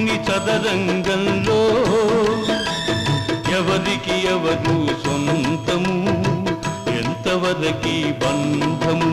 దేవుని చదరంగంలో ఎవరికి ఎవరు సొంతము ఎంతవరకి బంధము?